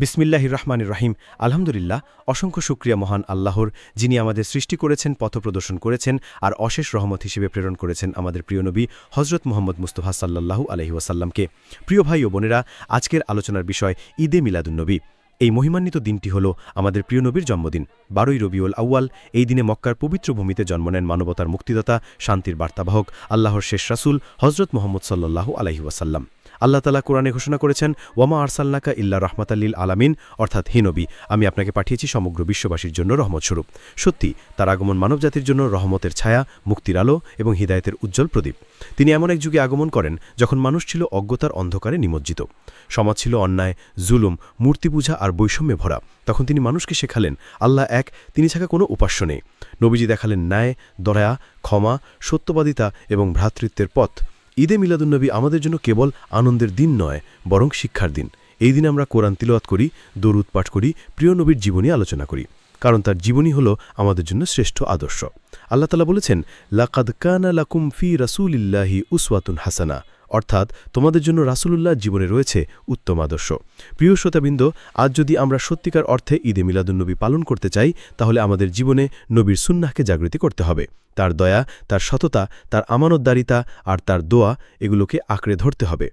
বিসমিল্লাহির রহমান রাহিম। আলহামদুলিল্লাহ, অসংখ্য শুক্রিয়া মহান আল্লাহর, যিনি আমাদের সৃষ্টি করেছেন, পথ প্রদর্শন করেছেন, আর অশেষ রহমত হিসেবে প্রেরণ করেছেন আমাদের প্রিয় নবী হজরত মোহাম্মদ মুস্তফা সাল্লাল্লাহু আলহি ওয়াসাল্লামকে। প্রিয় ভাই ও বোনেরা, আজকের আলোচনার বিষয় ঈদে মিলাদুন্নবী এই মহিমান্বিত দিনটি হল আমাদের প্রিয় নবীর জন্মদিন। বারোই রবিউল আউয়াল, এই দিনে মক্কার পবিত্র ভূমিতে জন্ম নেন মানবতার মুক্তিদাতা, শান্তির বার্তাবাহক, আল্লাহর শেষ রাসুল হজরত মোহাম্মদ সাল্লাল্লাহু আলহি আল্লাহ তালা কোরআনে ঘোষণা করেছেন, ওয়ামা আরসাল্লাকা ইল্লা রহমাতাল্লিল আলামিন অর্থাৎ হে নবী, আমি আপনাকে পাঠিয়েছি সমগ্র বিশ্ববাসীর জন্য রহমতস্বরূপ। সত্যি, তার আগমন মানবজাতির জন্য রহমতের ছায়া, মুক্তির আলো এবং হৃদায়তের উজ্জ্বল প্রদীপ। তিনি এমন এক যুগে আগমন করেন যখন মানুষ ছিল অজ্ঞতার অন্ধকারে নিমজ্জিত। সমাজ ছিল অন্যায়, জুলুম মূর্তি পূজা আর বৈষম্যে ভরা। তখন তিনি মানুষকে শেখালেন, আল্লাহ এক, তিনি ছাড়া কোনো উপাস্য নেই। নবীজি দেখালেন ন্যায়, দয়া, ক্ষমা, সত্যবাদিতা এবং ভ্রাতৃত্বের পথ। ঈদে মিলাদুন্নবী আমাদের জন্য কেবল আনন্দের দিন নয়, বরং শিক্ষার দিন। এই দিন আমরা কোরআন তিলওয়াত করি, দরুদ পাঠ করি, প্রিয় নবীর জীবনী আলোচনা করি। কারণ তার জীবনী হল আমাদের জন্য শ্রেষ্ঠ আদর্শ। আল্লাহ তালা বলেছেন, লাকাদ কানা লাকুম ফি রাসুলিল্লাহি উসওয়াতুন হাসানা। অর্থাৎ, তোমাদের জন্য রাসুলুল্লাহ জীবনে রয়েছে উত্তম আদর্শ। প্রিয় শ্রোতাবৃন্দ, আজ যদি আমরা সত্যিকার অর্থে ঈদে মিলাদুন্নবী পালন করতে চাই, তাহলে আমাদের জীবনে নবীর সুন্নাহকে জাগৃতি করতে হবে। তার দয়া, তার সততা, তার আমানতদারিতা আর তার দোয়া এগুলোকে আঁকড়ে ধরতে হবে।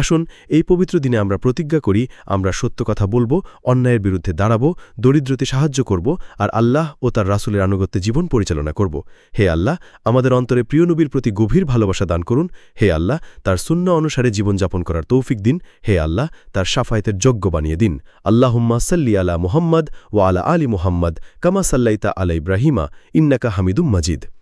আসুন, এই পবিত্র দিনে আমরা প্রতিজ্ঞা করি, আমরা সত্য কথা বলব, অন্যায়ের বিরুদ্ধে দাঁড়াবো, দরিদ্রতে সাহায্য করব আর আল্লাহ ও তার রাসুলের আনুগত্যে জীবন পরিচালনা করব। হে আল্লাহ, আমাদের অন্তরে প্রিয় নবীর প্রতি গভীর ভালোবাসা দান করুন। হে আল্লাহ, তার শূন্য অনুসারে জীবনযাপন করার তৌফিক দিন। হে আল্লাহ, তার সাফায়েতের যজ্ঞ বানিয়ে দিন। আল্লাহুম্মা সাল্লি আলা মুহাম্মদ ও আলা আলী মুহাম্মদ কামা সাল্লাইতা আলা ইব্রাহিমা ইন্নাকা হামিদুম মাজিদ।